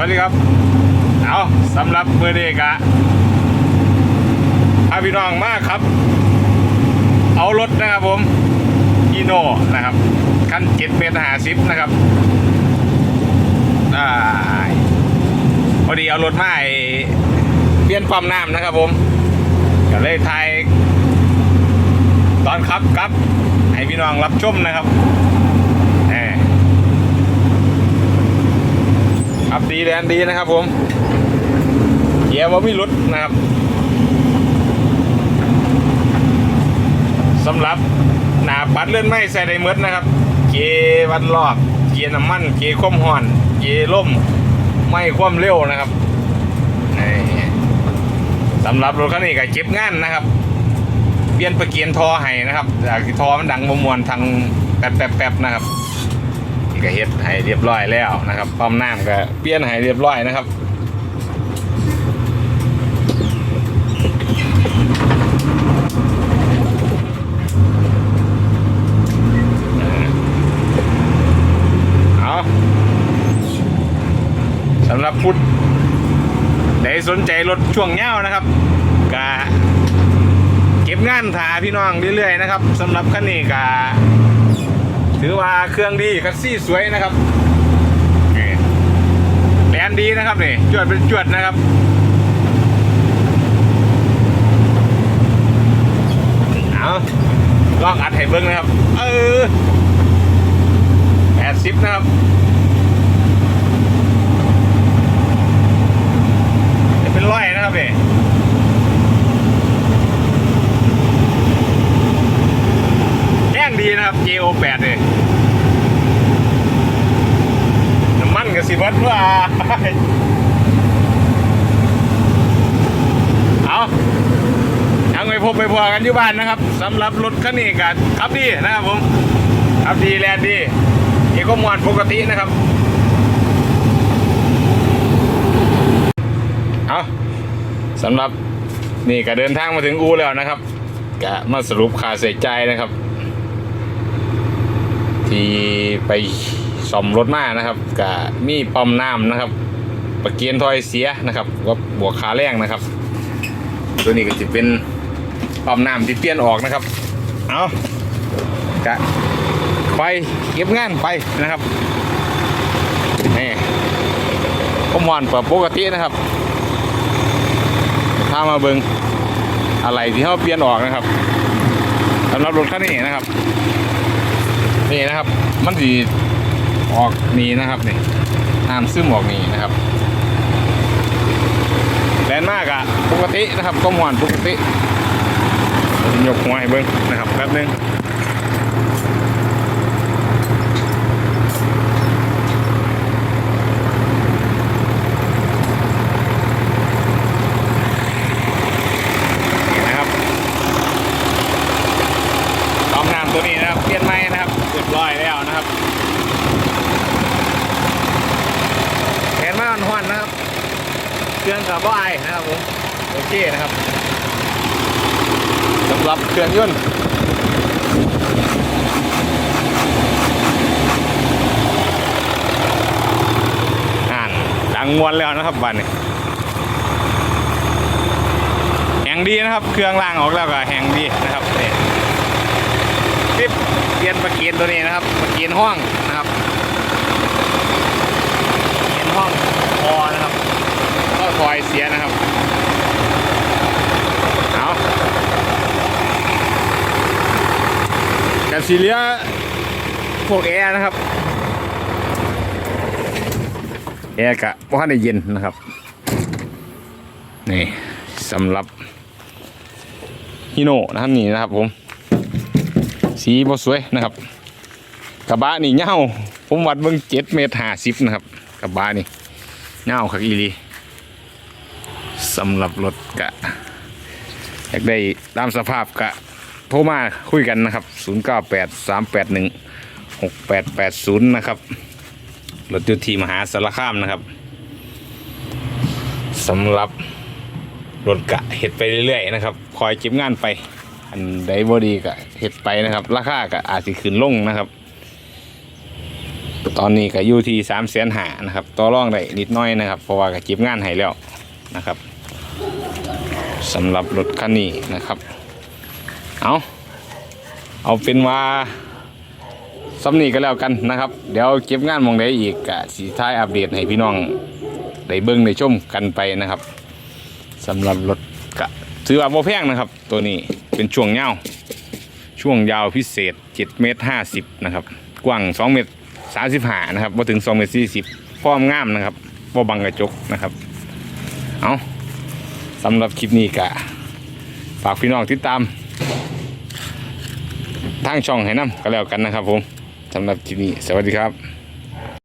วัสดีครับ เอาสำหรับเบอร์เดกะพาพี่น้องมากครับ เอารถนะครับผมอีโน่นะครับคันเจ็ดเมตรหาสิบนะครับได้พอดีเอารถมาให้เปลี่ยนความน้ำนะครับผมก็เลยถ่ายตอนขับครับให้พี่น้องรับชมนะครับแหม ครับดีแลนดีนะครับผมเกียร์ว่ามีรุดนะครับสำหรับหนาปัดเลื่อนไม่ใส่ไดเมดนะครับ เกียร์วัดรอบเกียร์น้ำมันเกียร์คว่ำห่อนเกียร์ล่มไม่คว่ำเร็วนะครับสำหรับรถคันนี้ก็เก็บงานนะครับเปลี่ยนประเกียนทอให้นะครับจากท่อมันดังบมวนทางแป๊บๆนะครับ ก็เฮ็ดให้เรียบร้อยแล้วนะครับปั๊มน้ำก็เปลี่ยนให้เรียบร้อยนะครับเอาสำหรับพุทธใดสนใจรถช่วงเง่านะครับก็เก็บงานถาพี่น้องเรื่อยๆนะครับสำหรับคันนี้ก็ ถือว่าเครื่องดีคัสซี่สวยนะครับนี่แลนดีนะครับนี่จวดเป็นจวดนะครับเอาลองอัดให้เบิ้งนะครับ เออแปดสิบนะครับจะเป็นร้อยนะครับนี่แจ้งดีนะครับ JO8 เลยน้ำมันกับสิบัดว่าเอายังไม่พบไปพอกันอยู่บ้านนะครับสำหรับรถคันนี้กันขับดีนะครับผมขับดีแลนดีเอกมวนปกตินะครับเอาสำหรับนี่ก็เดินทางมาถึงอูแล้วนะครับก็มาสรุปค่าใส่ใจนะครับ ที่ไป ซ่อมรถมานะครับกับมีปั๊มน้ำนะครับประเกียนถอยเสียนะครับว่าบวกขาแรงนะครับ ตัวนี้ก็จะเป็นปั๊มน้ำที่เปลี่ยนออกนะครับ เอากะไปเก็บงานไปนะครับนี่ก็มอนปกตินะครับถ้ามาเบิงอะไรที่เขาเปลี่ยนออกนะครับสำหรับรถคันนี้นะครับ นี่นะครับ มันสี ออกนี่นะครับนี่น้ำซึมออกนี่นะครับแรงมากอะปกตินะครับก็มวนปกติยกหัวให้เบิ้งนะครับแป๊บนึงนะครับน้ำตัวนี้นะครับเปลี่ยนไม้นะครับเรียบร้อยแล้วนะครับ เห็นหั่นๆนะครับ เครื่องกับบ่อายนะครับผมโอเคนะครับสำหรับเครื่องยนต์อ่านดังมวนแล้วนะครับวันนี้แหงดีนะครับ เครื่องล่างออกแล้วก็แหงดีนะครับนี่คลิปเปลี่ยนประเกียนตัวนี้นะครับประเกียนห้องนะครับประเกียน ห้องพอนะครับก็คอยเสียนะครับเอากันซีเลียพวกแอร์นะครับ แอร์กะว่าในเย็นนะครับ นี่สำหรับฮิโน่นะครับนี่นะครับผม สีบสวยนะครับกระบะนี่เงาผมวัดเบิ่งเจ็ดเมตรห้าสิบนะครับ กระบะนี่เงาคักอีลีสำหรับรถกะ อยากได้ตามสภาพกะโทรมาคุยกันนะครับ 0 9 8 3 8 1 6 8 8 0 นะครับรถยูทีมหาสารคามนะครับสำหรับรถกะเห็ดไปเรื่อยๆนะครับ คอยเก็บงานไป อันใดบ่ดีก็เห็ดไปนะครับ ราคาก็อาจสิขึ้นลงนะครับ ตอนนี้ก็อยู่ที่สามแสนหานะครับต่อรองได้นิดน้อยนะครับ เพราะว่าก็เก็บงานให้แล้วนะครับสำหรับรถคันนี้นะครับ เอาเอาเป็นว่าสำนีก็แล้วกันนะครับ เดี๋ยวเก็บงานมองได้อีกกะสีท้ายอัปเดตให้พี่น้องได้เบิ่งได้ชมกันไปนะครับสำหรับรถกะถือว่าบ่แพงนะครับ ตัวนี้เป็นช่วงยาช่วงยาวพิเศษ7เมตร50นะครับกว้าง2เมตร 35นะครับบ่ถึง2เมตร40พร้อมงามนะครับบ่บังกระจกนะครับ เอาสำหรับคลิปนี้กะฝากพี่น้องติดตาม ทางช่องให้นำก็แล้วกันนะครับผมสำหรับคลิปนี้ สวัสดีครับ